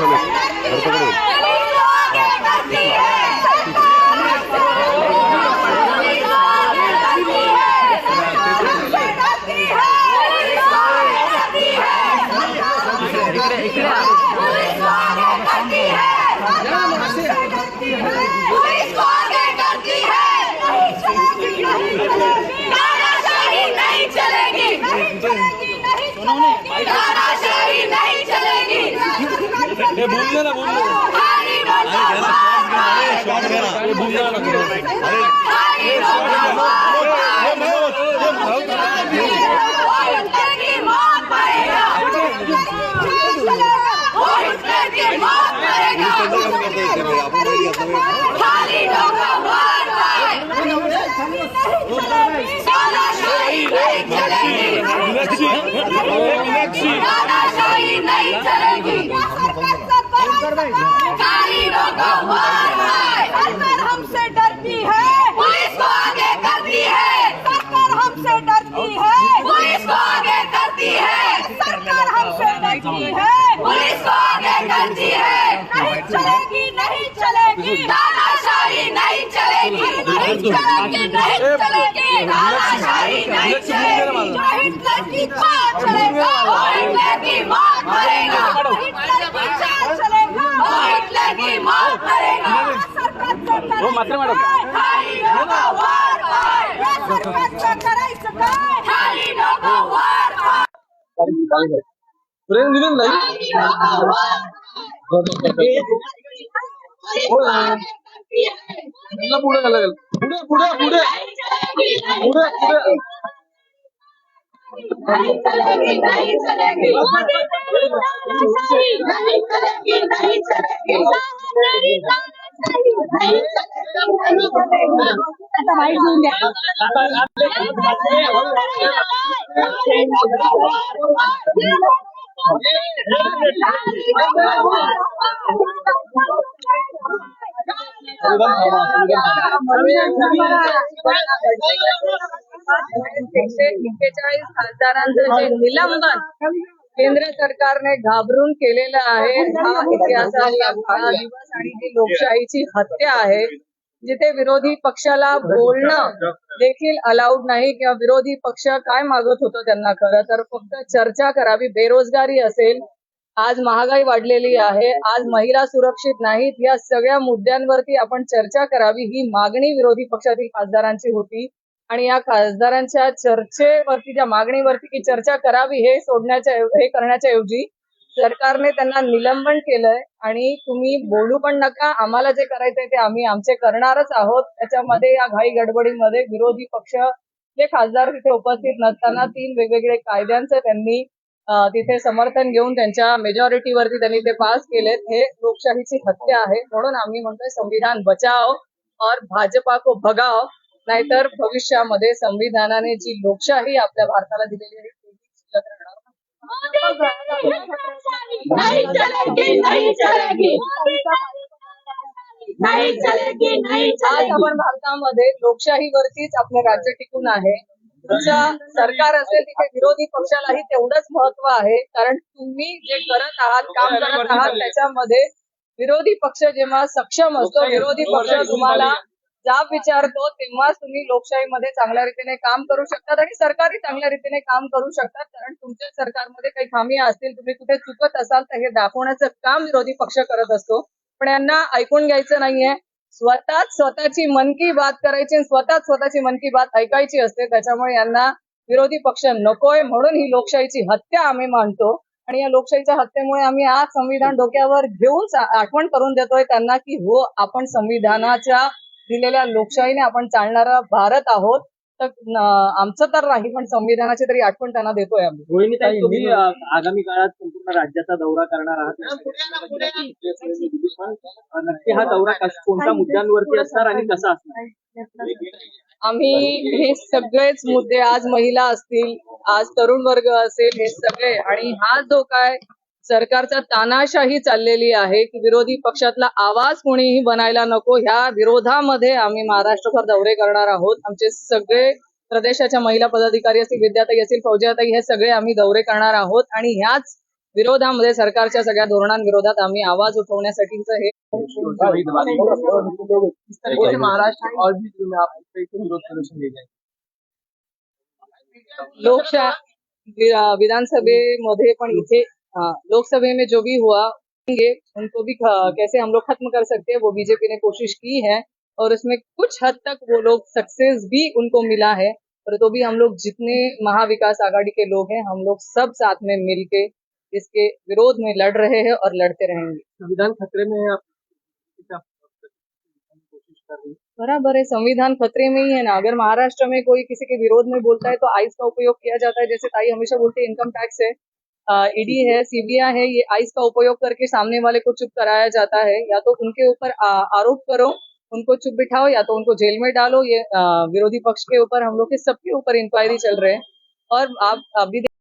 नहीं বুঝলে না বুঝলে আরে सरकार हमसे डरती है। पुलिस को आगे करती है। सरकार हमसे डरती है। पुलिस को आगे करती है। सरकार हमसे डरती है। पुलिस को आगे करती है। नहीं चलेगी नहीं चलेगी। तानाशाही नहीं चलेगी। नहीं चलेगी नहीं चलेगी। तानाशाही नहीं चलेगी। जो हिटलर की बात चलेगा। हिटलर की मौत मरेगा हो मात्र मॅडम. खाली नको वर पाय सरकारचं करायचं काय? खाली नको वर पाय. प्रेम दिली नाही. पुढे लागेल पुढे पुढे पुढे. पुढे पुढे. नहीं चलेगी नहीं चलेगी नहीं चलेगी नहीं चलेगी आता वाईट घेऊन एकशे एक्केचाळीस खासदारांचं जे निलंबन केंद्र सरकारने घाबरून केलेलं आहे हा इतिहासातला काळा दिवस आणि ही लोकशाहीची हत्या आहे जिथे विरोधी पक्षाला बोलणं देखील अलाउड नाही किंवा विरोधी पक्ष काय मागत होतो त्यांना खरं तर फक्त चर्चा करावी. बेरोजगारी असेल आज महागाई वाढलेली आहे आज महिला सुरक्षित नाहीत या सगळ्या मुद्द्यांवरती आपण चर्चा करावी. ही मागणी विरोधी पक्षातील खासदारांची होती. आणि या खासदारांच्या चर्चेवरती ज्या मागणीवरती की चर्चा करावी हे सोडण्याच्या हे करण्याच्या ऐवजी सरकारने त्यांना निलंबन केलंय आणि तुम्ही बोलू पण नका. आम्हाला जे करायचंय ते आम्ही आमचे करणारच आहोत. त्याच्यामध्ये या घाई गडबडीमध्ये विरोधी पक्ष जे खासदार तिथे उपस्थित नसताना तीन वेगवेगळे कायद्यांचं त्यांनी तिथे समर्थन घेऊन त्यांच्या मेजॉरिटीवरती त्यांनी ते पास केलेत. हे लोकशाहीची हत्या आहे. म्हणून आम्ही म्हणतोय संविधान बचाव और भाजपा को भगाव नाहीतर भविष्यामध्ये संविधानाने जी लोकशाही आपल्या भारताला दिलेली आहे ती शिल्लक राहणार नाही. नहीं चलेगी नहीं चलेगी नहीं चलेगी नहीं आज आपण भारतामध्ये लोकशाहीवरतीच आपलं राज्य टिकून आहे तुमचं सरकार असेल तिथे विरोधी पक्षालाही तेवढंच महत्त्व आहे कारण तुम्ही जे करत आहात काम करत आहात त्याच्यामध्ये विरोधी पक्ष जेव्हा सक्षम असतो विरोधी पक्ष तुम्हाला जाब विचारतो तेव्हाच तुम्ही लोकशाहीमध्ये चांगल्या रीतीने काम करू शकतात आणि सरकारही चांगल्या रीतीने काम करू शकतात. कारण तुमच्या सरकारमध्ये काही खामी असतील तुम्ही कुठे चुकत असाल तर हे दाखवण्याचं काम विरोधी पक्ष करत असतो. पण यांना ऐकून घ्यायचं नाहीये. स्वतःच स्वतःची मन की बात करायची आणि स्वतःच स्वतःची मन की बात ऐकायची असते. त्याच्यामुळे यांना विरोधी पक्ष नकोय म्हणून ही लोकशाहीची हत्या आम्ही मानतो. आणि या लोकशाहीच्या हत्येमुळे आम्ही आज संविधान डोक्यावर घेऊन आठवण करून देतोय त्यांना की हो आपण संविधानाच्या दिलेल्या लोकशाहीने आपण चालणारा भारत आहोत तर न- आमचं तर नाही पण संविधानाची तरी आठवण त्यांना देतोय आम्ही. तुम्ही आगामी काळात संपूर्ण राज्याचा दौरा करणार आहात? नक्की हा दौरा कोणत्या मुद्द्यांवरती असणार आणि कसा असणार? आम्ही हे सगळेच मुद्दे आज महिला असतील आज तरुण वर्ग असेल हे सगळे आणि हा जो काय सरकारचा तानाशाही चाललेली आहे की विरोधी पक्षातला आवाज कोणीही बनायला नको. ह्या विरोधामध्ये आम्ही महाराष्ट्रभर दौरे करणार आहोत. आमचे सगळे प्रदेशाच्या महिला पदाधिकारी असतील विद्याताई असतील फौजियाताई हे सगळे आम्ही दौरे करणार आहोत. आणि ह्याच विरोधामध्ये सरकारच्या सगळ्या धोरणांविरोधात आम्ही आवाज उठवण्यासाठीच हे महाराष्ट्र लोकशा विधानसभेमध्ये पण इथे लोकसभा में जो भी हुआ उनको भी कैसे हम लोग खत्म कर सकते हैं वो बीजेपी ने कोशिश की है और उसमें कुछ हद तक वो लोग सक्सेस भी उनको मिला है पर तो भी हम लोग जितने महाविकास आघाड़ी के लोग हैं हम लोग सब साथ में मिलके इसके विरोध में लड़ रहे हैं और लड़ते रहेंगे। संविधान खतरे में है आप है? बराबर है संविधान खतरे में ही है ना। अगर महाराष्ट्र में कोई किसी के विरोध में बोलता है तो आइस का उपयोग किया जाता है। जैसे ताई हमेशा बोलती है इनकम टैक्स है। ईडी है सीबीआई है ये आइस का उपयोग करके सामने वाले को चुप कराया जाता है। या तो उनके ऊपर आरोप करो उनको चुप बिठाओ या तो उनको जेल में डालो। ये आ, विरोधी पक्ष के ऊपर हम लोग के सबके ऊपर इंक्वायरी चल रहे हैं। और आप अभी